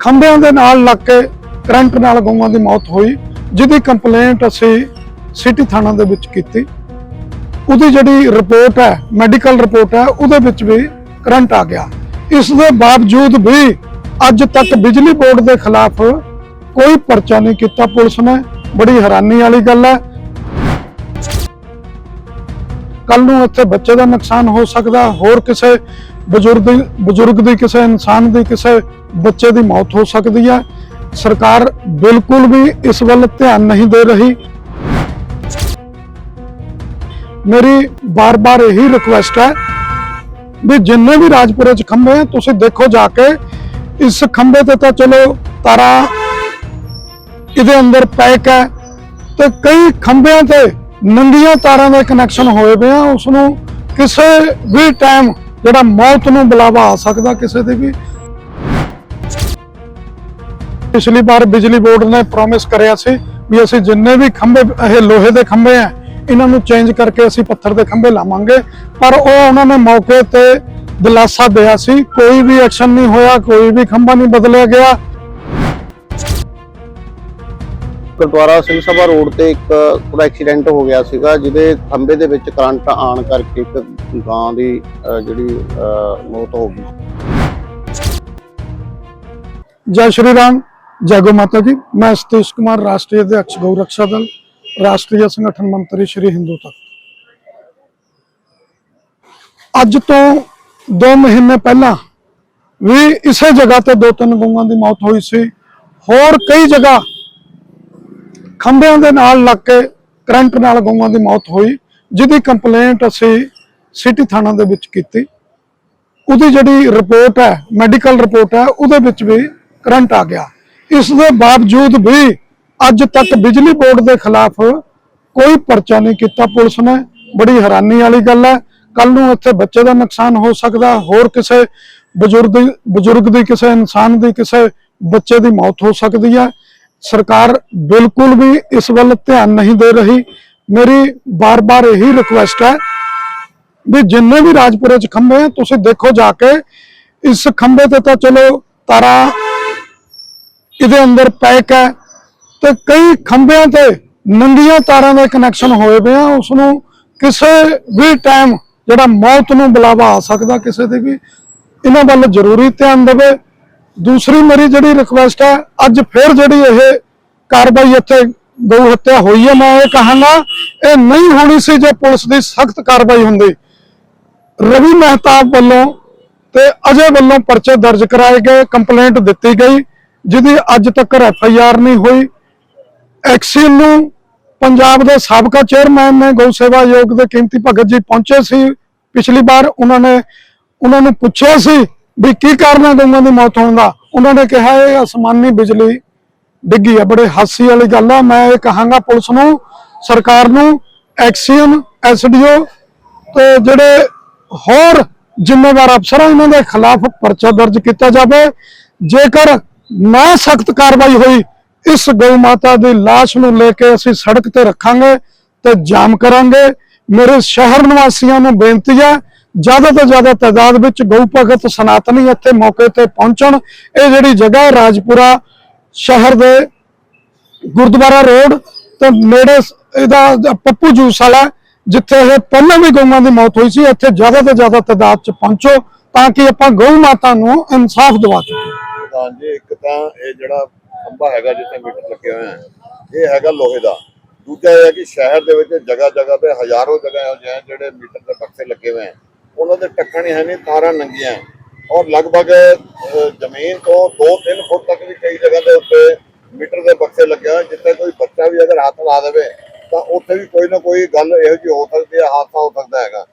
ਖੰਭਿਆਂ ਦੇ ਨਾਲ ਲੱਗ ਕੇ ਕਰੰਟ ਨਾਲ ਗਊਆਂ ਦੀ ਮੌਤ ਹੋਈ, ਜਿਹਦੀ ਕੰਪਲੇਂਟ ਅਸੀਂ ਸਿਟੀ ਥਾਣਾ ਦੇ ਵਿੱਚ ਕੀਤੀ। ਉਹਦੀ ਜਿਹੜੀ ਰਿਪੋਰਟ ਹੈ ਮੈਡੀਕਲ ਰਿਪੋਰਟ ਹੈ, ਉਹਦੇ ਵਿੱਚ ਵੀ ਕਰੰਟ ਆ ਗਿਆ। ਇਸ ਦੇ ਬਾਵਜੂਦ ਵੀ ਅੱਜ ਤੱਕ ਬਿਜਲੀ ਬੋਰਡ ਦੇ ਖਿਲਾਫ ਕੋਈ ਪਰਚਾ ਨਹੀਂ ਕੀਤਾ ਪੁਲਿਸ ਨੇ। ਬੜੀ ਹੈਰਾਨੀ ਵਾਲੀ ਗੱਲ ਹੈ। ਕੱਲ ਨੂੰ ਇੱਥੇ ਬੱਚੇ ਦਾ ਨੁਕਸਾਨ ਹੋ ਸਕਦਾ, ਹੋਰ ਕਿਸੇ ਬਜ਼ੁਰਗ ਬਜ਼ੁਰਗ ਦੀ ਕਿਸੇ ਇਨਸਾਨ ਦੀ ਕਿਸੇ ਬੱਚੇ ਦੀ ਮੌਤ ਹੋ ਸਕਦੀ ਹੈ। ਸਰਕਾਰ ਬਿਲਕੁਲ ਵੀ ਇਸ ਵੱਲ ਧਿਆਨ ਨਹੀਂ ਦੇ ਰਹੀ। ਮੇਰੀ ਬਾਰ-ਬਾਰ ਇਹੀ ਰਿਕੁਐਸਟ ਹੈ ਵੀ ਜਿੰਨੇ ਵੀ ਰਾਜਪੁਰੇ ਚ ਖੰਭੇ ਆ, ਤੁਸੀਂ ਦੇਖੋ ਜਾ ਕੇ। ਇਸ ਖੰਭੇ ਤੇ ਤਾਂ ਚਲੋ ਤਾਰਾ ਇਹਦੇ ਅੰਦਰ ਪੈਕ ਹੈ ਤੇ ਕਈ ਖੰਭਿਆਂ ਤੇ ਨੰਗੀਆਂ ਤਾਰਾਂ ਦੇ ਕਨੈਕਸ਼ਨ ਹੋਏ ਪਏ ਆ। ਉਸ ਨੂੰ ਕਿਸੇ ਵੀ ਟਾਈਮ ਜਿਹੜਾ ਮੌਤ ਨੂੰ ਬੁਲਾਵਾ ਆ ਸਕਦਾ ਕਿਸੇ ਦੇ ਵੀ। ਪਿਛਲੀ ਵਾਰ ਬਿਜਲੀ ਬੋਰਡ ਨੇ ਪ੍ਰੋਮਿਸ ਕਰਿਆ ਸੀ ਵੀ ਅਸੀਂ ਜਿੰਨੇ ਵੀ ਖੰਭੇ, ਇਹ ਲੋਹੇ ਦੇ ਖੰਭੇ ਆ, ਇਹਨਾਂ ਨੂੰ ਚੇਂਜ ਕਰਕੇ ਅਸੀਂ ਪੱਥਰ ਦੇ ਖੰਭੇ ਲਾਵਾਂਗੇ। ਪਰ ਉਹ ਉਹਨਾਂ ਨੇ ਮੌਕੇ ਤੇ ਦਿਲਾਸਾ ਦਿਆ ਸੀ, ਕੋਈ ਵੀ ਐਕਸ਼ਨ ਨਹੀਂ ਹੋਇਆ, ਕੋਈ ਵੀ ਖੰਭਾ ਨਹੀਂ ਬਦਲਿਆ ਗਿਆ। ਗੁਰਦੁਆਰਾ ਸਿੰਘ ਸਭਾ ਰੋਡ ਤੇ ਇੱਕ ਥੋੜਾ ਐਕਸੀਡੈਂਟ ਹੋ ਗਿਆ ਸੀਗਾ, ਜਿਹਦੇ ਖੰਭੇ ਦੇ ਵਿੱਚ ਕਰੰਟ ਆਣ ਕਰਕੇ ਇੱਕ ਗਾਂ ਦੀ ਜਿਹੜੀ ਮੌਤ ਹੋ ਗਈ। ਜੈ ਸ਼੍ਰੀ ਰਾਮ, ਜੈ ਗੋ ਮਾਤਾ ਜੀ ਮੈਂ ਸਤੀਸ਼ ਕੁਮਾਰ, ਰਾਸ਼ਟਰੀ ਅਧਿਕਸ਼ ਗਊ ਰੱਖਿਆ ਦਲ, ਰਾਸ਼ਟਰੀ ਸੰਗਠਨ ਮੰਤਰੀ ਸ਼੍ਰੀ ਹਿੰਦੂ ਤੱਕ। ਅੱਜ ਤੋਂ 2 ਮਹੀਨੇ ਪਹਿਲਾਂ ਵੀ ਇਸੇ ਜਗ੍ਹਾ ਤੇ ਦੋ ਤਿੰਨ ਗਊਆਂ ਦੀ ਮੌਤ ਹੋਈ ਸੀ। ਹੋਰ ਕਈ ਜਗ੍ਹਾ ਖੰਭਿਆਂ ਦੇ ਨਾਲ ਲੱਗ ਕੇ ਕਰੰਟ ਨਾਲ ਗਊਆਂ ਦੀ ਮੌਤ ਹੋਈ, ਜਿਹਦੀ ਕੰਪਲੇਂਟ ਅਸੀਂ ਸਿਟੀ ਥਾਣਾ ਦੇ ਵਿੱਚ ਕੀਤੀ। ਉਹਦੀ ਜਿਹੜੀ ਰਿਪੋਰਟ ਹੈ ਮੈਡੀਕਲ ਰਿਪੋਰਟ ਹੈ, ਉਹਦੇ ਵਿੱਚ ਵੀ ਕਰੰਟ ਆ ਗਿਆ। ਇਸ ਦੇ ਬਾਵਜੂਦ ਵੀ ਅੱਜ ਤੱਕ ਬਿਜਲੀ ਬੋਰਡ ਦੇ ਖਿਲਾਫ ਕੋਈ ਪਰਚਾ ਨਹੀਂ ਕੀਤਾ ਪੁਲਿਸ ਨੇ। ਬੜੀ ਹੈਰਾਨੀ ਵਾਲੀ ਗੱਲ ਹੈ। ਕੱਲ ਨੂੰ ਇੱਥੇ ਬੱਚੇ ਦਾ ਨੁਕਸਾਨ ਹੋ ਸਕਦਾ, ਹੋਰ ਕਿਸੇ ਬਜ਼ੁਰਗ ਬਜ਼ੁਰਗ ਦੀ, ਕਿਸੇ ਇਨਸਾਨ ਦੀ, ਕਿਸੇ ਬੱਚੇ ਦੀ ਮੌਤ ਹੋ ਸਕਦੀ ਹੈ। ਸਰਕਾਰ ਬਿਲਕੁਲ ਵੀ ਇਸ ਵੱਲ ਧਿਆਨ ਨਹੀਂ ਦੇ ਰਹੀ। ਮੇਰੀ ਬਾਰ-ਬਾਰ ਇਹੀ ਰਿਕੁਐਸਟ ਹੈ ਵੀ ਜਿੰਨੇ ਵੀ ਰਾਜਪੁਰੇ ਚ ਖੰਭੇ ਆ, ਤੁਸੀਂ ਦੇਖੋ ਜਾ ਕੇ। ਇਸ ਖੰਭੇ ਤੇ ਤਾਂ ਚਲੋ ਤਾਰਾ ਇਹਦੇ ਅੰਦਰ ਪੈਕ ਹੈ ਤੇ ਕਈ ਖੰਭਿਆਂ ਤੇ ਨੰਗੀਆਂ ਤਾਰਾਂ ਦੇ ਕਨੈਕਸ਼ਨ ਹੋਏ ਪਏ ਆ। ਉਸ ਨੂੰ ਕਿਸੇ ਵੀ ਟਾਈਮ ਜਿਹੜਾ ਮੌਤ ਨੂੰ ਬੁਲਾਵਾ ਆ ਸਕਦਾ ਕਿਸੇ ਦੇ ਵੀ, ਇਹਨਾਂ ਵੱਲ ਜ਼ਰੂਰੀ ਧਿਆਨ ਦੇਵੇ। ਦੂਸਰੀ ਮੇਰੀ ਜਿਹੜੀ ਰਿਕੁਐਸਟ ਹੈ, ਅੱਜ ਫਿਰ ਜਿਹੜੀ ਇਹ ਕਾਰਵਾਈ ਇੱਥੇ ਗਊ ਹੱਤਿਆ ਹੋਈ ਹੈ, ਮੈਂ ਇਹ ਕਹਾਂਗਾ, ਇਹ ਨਹੀਂ ਹੋਣੀ ਸੀ ਜੇ ਪੁਲਿਸ ਦੀ ਸਖਤ ਕਾਰਵਾਈ ਹੁੰਦੀ। ਰਵੀ ਮਹਿਤਾਬ ਵੱਲੋਂ ਤੇ ਅਜੇ ਵੱਲੋਂ ਪਰਚੇ ਦਰਜ ਕਰਾਏ ਗਏ ਕੰਪਲੇਂਟ ਦਿੱਤੀ ਗਈ, ਜਿਹਦੀ ਅੱਜ ਤੱਕ ਐਫ ਆਈ ਆਰ ਨਹੀਂ ਹੋਈ। ਐਕਸੀਲ ਨੂੰ ਪੰਜਾਬ ਦੇ ਸਾਬਕਾ ਚੇਅਰਮੈਨ ਨੇ ਗਊ ਸੇਵਾ ਆਯੋਗ ਦੇ ਕੀਮਤੀ ਭਗਤ ਜੀ ਪਹੁੰਚੇ ਸੀ। ਪਿਛਲੀ ਵਾਰ ਉਹਨਾਂ ਨੇ, ਉਹਨਾਂ ਨੂੰ ਪੁੱਛਿਆ ਸੀ ਵੀ ਕੀ ਕਾਰਨ ਹੈ ਗਊਆਂ ਦੀ ਮੌਤ ਹੋਣ ਦਾ? ਉਹਨਾਂ ਨੇ ਕਿਹਾ ਇਹ ਅਸਮਾਨੀ ਬਿਜਲੀ ਡਿੱਗੀ ਹੈ ਬੜੇ ਹਾਸੀ ਵਾਲੀ ਗੱਲ ਆ। ਮੈਂ ਇਹ ਕਹਾਂਗਾ ਪੁਲਿਸ ਨੂੰ, ਸਰਕਾਰ ਨੂੰ, ਐਕਸੀਅਨ, ਐਸਡੀਓ ਤੇ ਜਿਹੜੇ ਹੋਰ ਜ਼ਿੰਮੇਵਾਰ ਅਫਸਰ ਆ ਇਹਨਾਂ ਦੇ ਖਿਲਾਫ ਪਰਚਾ ਦਰਜ ਕੀਤਾ ਜਾਵੇ। ਜੇਕਰ ਨਾ ਸਖਤ ਕਾਰਵਾਈ ਹੋਈ, ਇਸ ਗਊ ਮਾਤਾ ਦੀ ਲਾਸ਼ ਨੂੰ ਲੈ ਕੇ ਅਸੀਂ ਸੜਕ ਤੇ ਰੱਖਾਂਗੇ ਤੇ ਜਾਮ ਕਰਾਂਗੇ। ਮੇਰੇ ਸ਼ਹਿਰ ਨਿਵਾਸੀਆਂ ਨੂੰ ਬੇਨਤੀ ਹੈ ਜ਼ਿਆਦਾ ਤੋਂ ਜ਼ਿਆਦਾ ਤਾਦਾਦ ਵਿੱਚ ਗਊ ਭਗਤ ਸਨਾਤਨੀ ਇੱਥੇ ਮੌਕੇ ਤੇ ਪਹੁੰਚਣ। ਇਹ ਜਿਹੜੀ ਜਗ੍ਹਾ ਰਾਜਪੁਰਾ ਸ਼ਹਿਰ ਦੇ ਗੁਰਦੁਆਰਾ ਰੋਡ ਤੇ ਨੇੜੇ ਇਹਦਾ ਪੱਪੂ ਜੂਸ ਵਾਲਾ ਜਿੱਥੇ ਇਹ ਪਹਿਲਾਂ ਵੀ ਗਊਆਂ ਦੀ ਮੌਤ ਹੋਈ ਸੀ। ਇੱਥੇ ਜ਼ਿਆਦਾ ਤੋਂ ਜ਼ਿਆਦਾ ਤਾਦਾਦ ਚ ਪਹੁੰਚੋ ਤਾਂ ਕਿ ਆਪਾਂ ਗਊ ਮਾਤਾ ਨੂੰ ਇਨਸਾਫ ਦਿਵਾ ਸਕੀਏ। ਜੀ, ਇੱਕ ਤਾਂ ਇਹ ਜਿਹੜਾ ਖੰਭਾ ਹੈਗਾ ਜਿੱਥੇ ਮੀਟਰ ਲੱਗੇ ਹੋਏ ਆ, ਇਹ ਹੈਗਾ ਲੋਹੇ ਦਾ। ਦੂਜਾ ਇਹ ਹੈ ਕਿ ਸ਼ਹਿਰ ਦੇ ਵਿੱਚ ਜਗ੍ਹਾ ਜਗ੍ਹਾ ਤੇ ਹਜ਼ਾਰੋਂ ਜਗ੍ਹਾ ਇਹੋ ਜਿਹੇ ਜਿਹੜੇ ਮੀਟਰ ਦੇ ਬਕਸੇ ਲੱਗੇ ਹੋਏ ਆ। ਉਹਨਾਂ ਦੇ ਟੱਕਣ ਹੀ ਨਹੀਂ ਤਾਰਾਂ ਨੰਗੀਆਂ। ਔਰ ਲਗਭਗ ਜ਼ਮੀਨ ਤੋਂ 2-3 ਫੁੱਟ ਤੱਕ ਵੀ ਕਈ ਜਗ੍ਹਾ ਦੇ ਉੱਤੇ ਮੀਟਰ ਦੇ ਬਕਸੇ ਲੱਗੇ ਹੋਏ ਜਿੱਥੇ ਕੋਈ ਬੱਚਾ ਵੀ ਅਗਰ ਹੱਥ ਲਾ ਦੇਵੇ ਤਾਂ ਉੱਥੇ ਵੀ ਕੋਈ ਨਾ ਕੋਈ ਗੱਲ ਇਹੋ ਜਿਹੀ ਹੋ ਸਕਦੀ ਹੈ ਹਾਦਸਾ ਹੋ ਸਕਦਾ ਹੈਗਾ।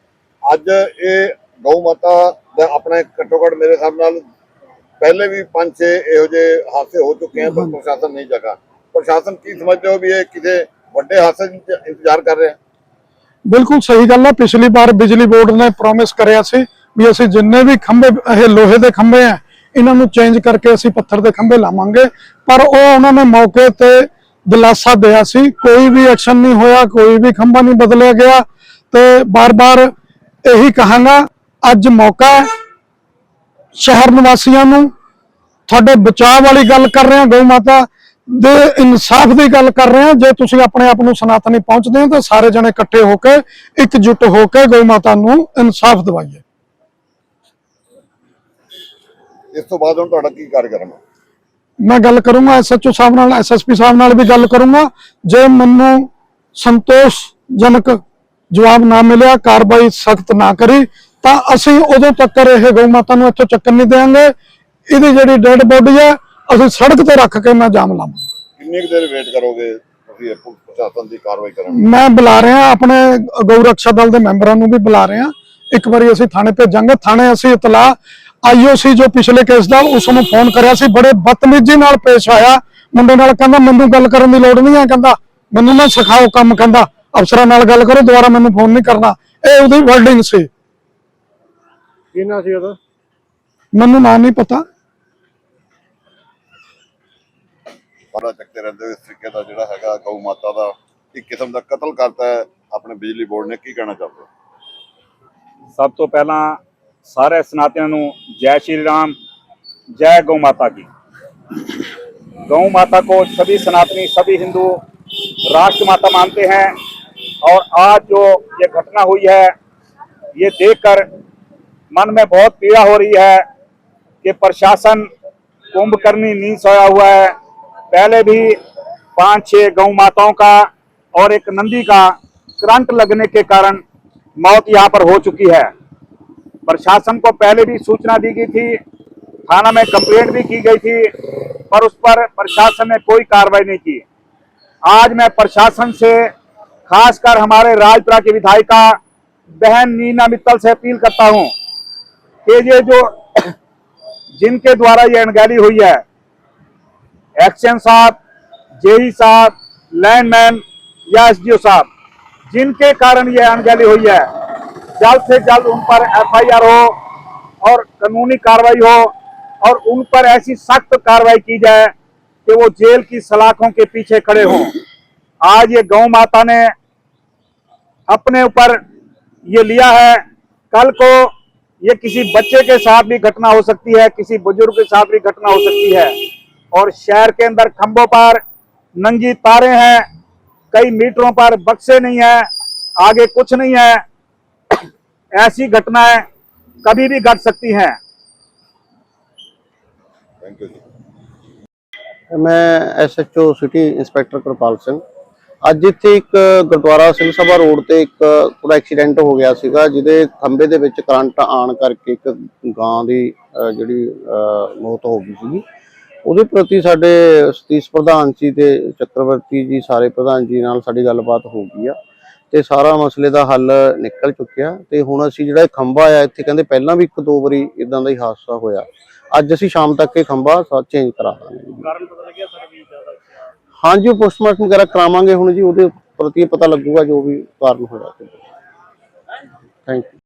ਅੱਜ ਇਹ ਗਊ ਮਾਤਾ ਦਾ ਆਪਣੇ ਘੱਟੋ ਘੱਟ ਮੇਰੇ ਹਿਸਾਬ ਨਾਲ ਪਹਿਲੇ ਵੀ ਪੰਜ ਛੇ ਇਹੋ ਜਿਹੇ ਹਾਦਸੇ ਹੋ ਚੁੱਕੇ ਹਨ ਪਰ ਪ੍ਰਸ਼ਾਸਨ ਨਹੀਂ ਜਗਾ। ਪ੍ਰਸ਼ਾਸਨ ਕੀ ਸਮਝਦੇ ਹੋ ਵੀ ਇਹ ਕਿਸੇ ਵੱਡੇ ਹਾਦਸੇ ਦਾ ਇੰਤਜ਼ਾਰ ਕਰ ਰਿਹਾ ਬਿਲਕੁਲ ਸਹੀ ਗੱਲ ਆ, ਪਿਛਲੀ ਵਾਰ ਬਿਜਲੀ ਬੋਰਡ ਨੇ ਪ੍ਰੋਮਿਸ ਕਰਿਆ ਸੀ ਵੀ ਅਸੀਂ ਜਿੰਨੇ ਵੀ ਖੰਭੇ, ਇਹ ਲੋਹੇ ਦੇ ਖੰਭੇ ਆ, ਇਹਨਾਂ ਨੂੰ ਚੇਂਜ ਕਰਕੇ ਅਸੀਂ ਪੱਥਰ ਦੇ ਖੰਭੇ ਲਾਵਾਂਗੇ। ਪਰ ਉਹ ਉਹਨਾਂ ਨੇ ਮੌਕੇ ਤੇ ਦਿਲਾਸਾ ਦਿਆ ਸੀ, ਕੋਈ ਵੀ ਐਕਸ਼ਨ ਨਹੀਂ ਹੋਇਆ, ਕੋਈ ਵੀ ਖੰਭਾ ਨਹੀਂ ਬਦਲਿਆ ਗਿਆ। ਤੇ ਬਾਰ-ਬਾਰ ਇਹੀ ਕਹਾਂਗਾ, ਅੱਜ ਮੌਕਾ ਹੈ ਸ਼ਹਿਰ ਨਿਵਾਸੀਆਂ ਨੂੰ। ਤੁਹਾਡੇ ਬਚਾਅ ਵਾਲੀ ਗੱਲ ਕਰ ਰਹੇ ਹਾਂ, ਗਊ ਮਾਤਾ। ਦੇ ਇਨਸਾਫ ਦੀ ਗੱਲ ਕਰ ਰਹੇ ਹਾਂ। ਜੇ ਤੁਸੀਂ ਆਪਣੇ ਆਪ ਨੂੰ ਸਨਾਤਨੀ ਪਹੁੰਚਦੇ ਹੋ ਤਾਂ ਸਾਰੇ ਜਣੇ ਇਕੱਠੇ ਹੋ ਕੇ ਇਕਜੁੱਟ ਹੋ ਕੇ ਗਊ ਮਾਤਾ ਨੂੰ ਇਨਸਾਫ ਦਿਵਾਈਏ। ਇਸ ਤੋਂ ਬਾਅਦ ਹੁਣ ਤੁਹਾਡਾ ਕੀ ਕਾਰਜਕ੍ਰਮ ਹੈ? ਮੈਂ ਗੱਲ ਕਰੂੰਗਾ ਐਸਐਚਓ ਸਾਹਿਬ ਨਾਲ ਐਸਐਸਪੀ ਸਾਹਿਬ ਨਾਲ ਵੀ ਗੱਲ ਕਰੂੰਗਾ। ਜੇ ਮੈਨੂੰ ਸੰਤੋਸ਼ਜਨਕ ਜਵਾਬ ਨਾ ਮਿਲਿਆ ਕਾਰਵਾਈ ਸਖਤ ਨਾ ਕਰੀ ਤਾਂ ਅਸੀਂ ਉਦੋਂ ਤੱਕ ਇਹ ਗਊ ਮਾਤਾ ਨੂੰ ਇੱਥੋਂ ਚੱਕਣ ਨਹੀਂ ਦੇਵਾਂਗੇ ਇਹਦੀ ਜਿਹੜੀ ਡੈਡ ਬੋਡੀ ਹੈ ਅਸੀਂ ਸੜਕ ਤੇ ਰੱਖ ਕੇ ਮੈਂ ਜਾਮ ਲਾਵਾਂਗਾ ਕਿੰਨੀ ਕੁ ਦੇਰ ਵੇਟ ਕਰੋਗੇ? ਤੁਸੀਂ ਇਹ ਪ੍ਰਸ਼ਾਸਨ ਦੀ ਕਾਰਵਾਈ ਕਰਨ? ਮੈਂ ਬੁਲਾ ਰਿਹਾ ਆਪਣੇ ਗਊ ਰੱਖਿਆ ਦਲ ਦੇ ਮੈਂਬਰਾਂ ਨੂੰ ਵੀ ਬੁਲਾ ਰਿਹਾ। ਇੱਕ ਵਾਰੀ ਅਸੀਂ ਥਾਣੇ ਭੇਜਾਂਗੇ। ਥਾਣੇ ਅਸੀਂ ਇਤਲਾਹ ਆਈਓਸੀ ਜੋ ਪਿਛਲੇ ਕੇਸ ਦਾ ਉਸ ਨੂੰ ਫੋਨ ਕਰਿਆ ਸੀ ਬੜੇ ਬਦਤਮੀਜ਼ੀ ਨਾਲ ਪੇਸ਼ ਆਇਆ। ਮੁੰਡੇ ਨਾਲ ਕਹਿੰਦਾ ਮੈਨੂੰ ਗੱਲ ਕਰਨ ਦੀ ਲੋੜ ਨਹੀਂ ਹੈ। ਕਹਿੰਦਾ ਮੈਨੂੰ ਨਾ ਸਿਖਾਓ ਕੰਮ ਕਹਿੰਦਾ। ਅਫਸਰਾਂ ਨਾਲ ਗੱਲ ਕਰੋ ਦੁਬਾਰਾ ਮੈਨੂੰ ਫੋਨ ਨਹੀਂ ਕਰਨਾ। ਇਹ ਉਹਦੀ ਵਰਡਿੰਗ ਸੀ। ਕਿਹਨਾਂ ਸੀ ਉਹਦਾ? ਮੈਨੂੰ ਨਾਂ ਨਹੀਂ ਪਤਾ। ਸਾਰਾ ਚੱਕਦੇ ਰਹਿੰਦੇ ਹੋ ਇਸ ਤਰੀਕੇ ਦਾ ਜਿਹੜਾ ਹੈਗਾ ਗਊ ਮਾਤਾ ਦਾ ਇੱਕ ਕਿਸਮ ਦਾ ਕਤਲ ਕਰਤਾ ਹੈ ਆਪਣੇ ਬਿਜਲੀ ਬੋਰਡ ਨੇ ਕੀ ਕਹਿਣਾ ਚਾਹੋਗੇ ਸਭ ਤੋਂ ਪਹਿਲਾਂ ਸਾਰੇ ਸਨਾਤਨਾਂ ਨੂੰ ਜੈ श्री राम जय गौ माता की गौ माता को सभी सनातनी सभी हिंदू राष्ट्र माता मानते हैं और आज जो ये घटना हुई है ये देखकर मन में बहुत पीड़ा हो रही है कि प्रशासन कुंभकर्णी नींद सोया हुआ है पहले भी पाँच छह गौ माताओं का और एक नंदी का करंट लगने के कारण मौत यहाँ पर हो चुकी है। प्रशासन को पहले भी सूचना दी गई थी, थाना में कंप्लेंट भी की गई थी, पर उस पर प्रशासन ने कोई कार्रवाई नहीं की। आज मैं प्रशासन से, खासकर हमारे राजपुरा की विधायिका बहन नीना मित्तल से अपील करता हूँ कि ये जो जिनके द्वारा ये अनगैली हुई है एक्शन साहब, जेई साहब, लैंडमैन या एसडीओ साहब, जिनके कारण ये अनगैली हुई है, जल्द से जल्द उन पर एफआईआर हो और कानूनी कार्रवाई हो और उन पर ऐसी सख्त कार्रवाई की जाए कि वो जेल की सलाखों के पीछे खड़े हों। आज ये गौ माता ने अपने ऊपर ये लिया है। कल को ये किसी बच्चे के साथ भी घटना हो सकती है, किसी बुज़ुर्ग के साथ भी घटना हो सकती है। और शहर के अंदर खंभों पर नंगी तारे हैं कई मीटरों पर बक्से नहीं है आगे कुछ नहीं है ऐसी घटनाएं कभी भी घट सकती हैं ਥੈਂਕ ਯੂ ਜੀ ਮੈਂ SHO city inspector Kirpal Singh ਅੱਜ ਇੱਥੇ ਇੱਕ ਗੁਰਦੁਆਰਾ ਸਿੰਘ ਸਭਾ ਰੋਡ ਤੇ ਇੱਕ ਥੋੜਾ ਐਕਸੀਡੈਂਟ ਹੋ ਗਿਆ ਸੀਗਾ ਜਿਹਦੇ ਖੰਭੇ ਦੇ ਵਿੱਚ ਕਰੰਟ ਆਣ ਕਰਕੇ ਇੱਕ ਗਾਂ ਦੀ ਅਹ, ਜਿਹੜੀ ਅਹ, ਮੌਤ ਹੋ ਗਈ ਸੀਗੀ ਉਹਦੇ ਪ੍ਰਤੀ ਸਾਡੇ ਸਤੀਸ਼ ਪ੍ਰਧਾਨ ਜੀ ਤੇ ਚੱਕਰਵਰਤੀ ਜੀ ਸਾਰੇ ਪ੍ਰਧਾਨ ਜੀ ਨਾਲ ਸਾਡੀ ਗੱਲਬਾਤ ਹੋ ਗਈ ਆ ਤੇ ਸਾਰਾ ਮਸਲੇ ਦਾ ਹੱਲ ਨਿਕਲ ਚੁੱਕਿਆ ਤੇ ਹੁਣ ਅਸੀਂ ਜਿਹੜਾ ਇਹ ਖੰਭਾ ਆ ਇੱਥੇ ਕਹਿੰਦੇ ਪਹਿਲਾਂ ਵੀ ਇੱਕ ਦੋ ਵਾਰੀ ਇਦਾਂ ਦਾ ਹੀ ਹਾਦਸਾ ਹੋਇਆ। ਅੱਜ ਅਸੀਂ ਸ਼ਾਮ ਤੱਕ ਇਹ ਖੰਭਾ ਚੇਂਜ ਕਰਾ ਦਾਂਗੇ ਕਾਰਨ ਪਤਾ ਲੱਗਿਆ ਸਰ ਵੀ ਜ਼ਿਆਦਾ ਹਾਂਜੀ ਉਹ ਪੋਸਟਮਾਰਟਮ ਵਗੈਰਾ ਕਰਾਵਾਂਗੇ ਹੁਣ ਜੀ ਉਹਦੇ ਪ੍ਰਤੀ ਪਤਾ ਲੱਗੂਗਾ ਜੋ ਵੀ ਕਾਰਨ ਹੋਇਆ। Thank you